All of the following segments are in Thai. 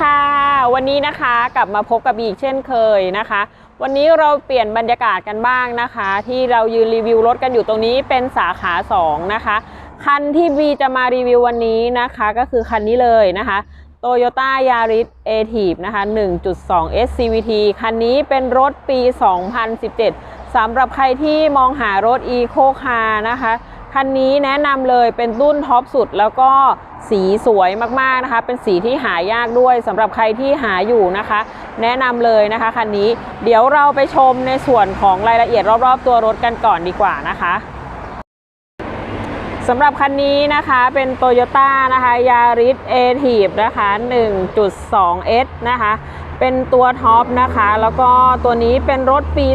ค่ะวันนี้นะคะกลับมาพบกับบีอีกเช่นเคยนะคะ วันนี้เราเปลี่ยนบรรยากาศกันบ้างนะคะ ที่เรายืนรีวิวรถกันอยู่ตรงนี้เป็นสาขา2นะคะคันที่บีจะมารีวิววันนี้นะคะก็คือคันนี้เลยนะคะ Toyota Yaris a t i v นะคะ 1.2 SCVT คันนี้เป็นรถปี 2017สำหรับใครที่มองหารถ Eco Car นะคะ คันนี้แนะนำเลยเป็นรุ่นท็อปสุดแล้วก็สีสวยมากๆนะคะ เป็นสีที่หายากด้วยสำหรับใครที่หาอยู่นะคะ แนะนำเลยนะคะคันนี้เดี๋ยวเราไปชมในส่วนของรายละเอียดรอบๆ ตัวรถกันก่อนดีกว่านะคะสำหรับคันนี้นะคะเป็น Toyota นะคะ Yaris a t i v นะคะ 1.2S นะคะ เป็นตัวท็อปนะคะ แล้วก็ตัวนี้เป็นรถปี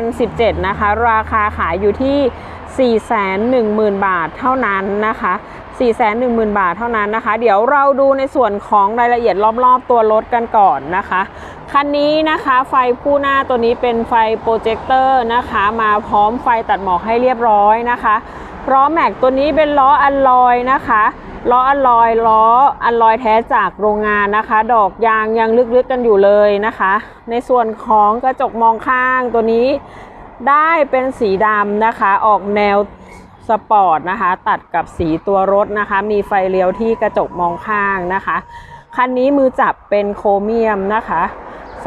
2017 นะคะ ราคาขายอยู่ที่ 410,000 บาทเท่านั้นนะคะ410,000 บาทเท่านั้นนะคะ เดี๋ยวเราดูในส่วนของรายละเอียดรอบๆ ตัวรถกันก่อนนะคะ คันนี้นะคะไฟคู่หน้าตัวนี้เป็นไฟโปรเจคเตอร์นะคะ มาพร้อมไฟตัดหมอกให้เรียบร้อยนะคะล้อแม็กตัวนี้เป็นล้ออัลลอยนะคะล้ออัลลอยล้ออัลลอยแท้จากโรงงานนะคะ ดอกยางยังลึกๆกันอยู่เลยนะคะ ในส่วนของกระจกมองข้างตัวนี้ ได้เป็นสีดำนะคะ ออกแนวสปอร์ตนะคะ ตัดกับสีตัวรถนะคะ มีไฟเลี้ยวที่กระจกมองข้างนะคะ คันนี้มือจับเป็นโครเมียมนะคะ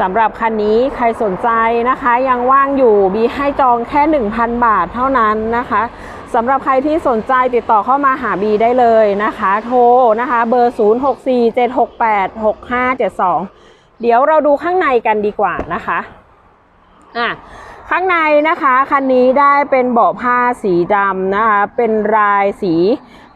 สำหรับคันนี้ใครสนใจนะคะยังว่างอยู่บีให้จองแค่ 1,000 บาทเท่านั้นนะคะสำหรับใครที่สนใจติดต่อเข้ามาหาบีได้เลยนะคะ โทรนะคะเบอร์ 0647686572 เดี๋ยวเราดูข้างในกันดีกว่านะคะอะ ข้างในนะคะคันนี้ได้เป็นเบาะผ้าสีดำนะคะ เป็นลายสี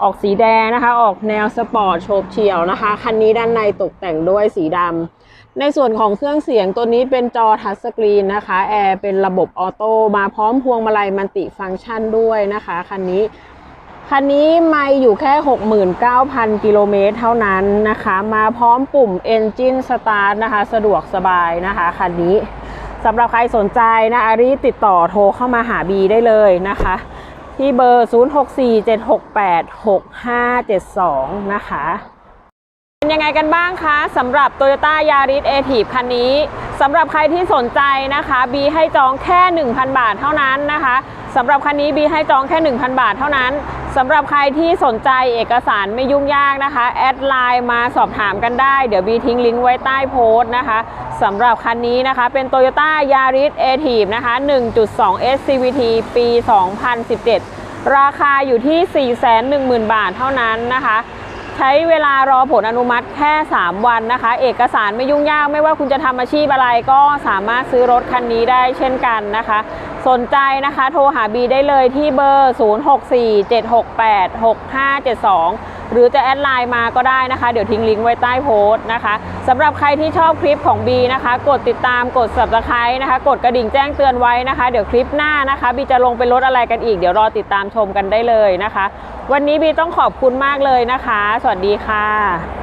ออกสีแดงนะคะ ออกแนวสปอร์ตโฉบเฉี่ยวนะคะ คันนี้ด้านในตกแต่งด้วยสีดำในส่วนของเครื่องเสียงตัวนี้เป็นจอทัชสกรีนนะคะ แอร์เป็นระบบออโต้มาพร้อมพวงมาลัยมัลติฟังก์ชันด้วยนะคะคันนี้คันนี้ไม่อยู่แค่ 69,000 กิโลเมตรเท่านั้นนะคะ มาพร้อมปุ่ม Engine Start นะคะ สะดวกสบายนะคะคันนี้ สำหรับใครสนใจนะอารีติดต่อโทรเข้ามาหาบีได้เลยนะคะ ที่เบอร์ 0647686572 นะคะเป็นยังไงกันบ้างคะสำหรับ Toyota Yaris a t i v คันนี้สำหรับใครที่สนใจนะคะ บีให้จองแค่ 1,000 บาทเท่านั้นนะคะสำหรับคันนี้บีให้จองแค่ 1,000 บาทเท่านั้น สำหรับใครที่สนใจเอกสารไม่ยุ่งยากนะคะ แอดไลน์มาสอบถามกันได้ เดี๋ยวบีทิ้งลิงก์ไว้ใต้โพสต์นะคะสำหรับคันนี้นะคะ เป็น Toyota Yaris a t i v นะคะ 1.2 SCVT ปี 2017 ราคาอยู่ที่ 410,000 บาทเท่านั้นนะคะ ใช้เวลารอผลอนุมัติแค่ 3 วันนะคะ เอกสารไม่ยุ่งยากไม่ว่าคุณจะทำอาชีพอะไรก็สามารถซื้อรถคันนี้ได้เช่นกันนะคะ สนใจนะคะโทรหาบีได้เลยที่เบอร์ 0647686572 หรือจะแอดไลน์มาก็ได้นะคะ เดี๋ยวทิ้งลิงก์ไว้ใต้โพสต์นะคะสำหรับใครที่ชอบคลิปของบีนะคะ กดติดตามกด subscribe นะคะ กดกระดิ่งแจ้งเตือนไว้นะคะ เดี๋ยวคลิปหน้านะคะ บีจะลงเป็นรถอะไรกันอีก เดี๋ยวรอติดตามชมกันได้เลยนะคะ วันนี้บีต้องขอบคุณมากเลยนะคะ สวัสดีค่ะ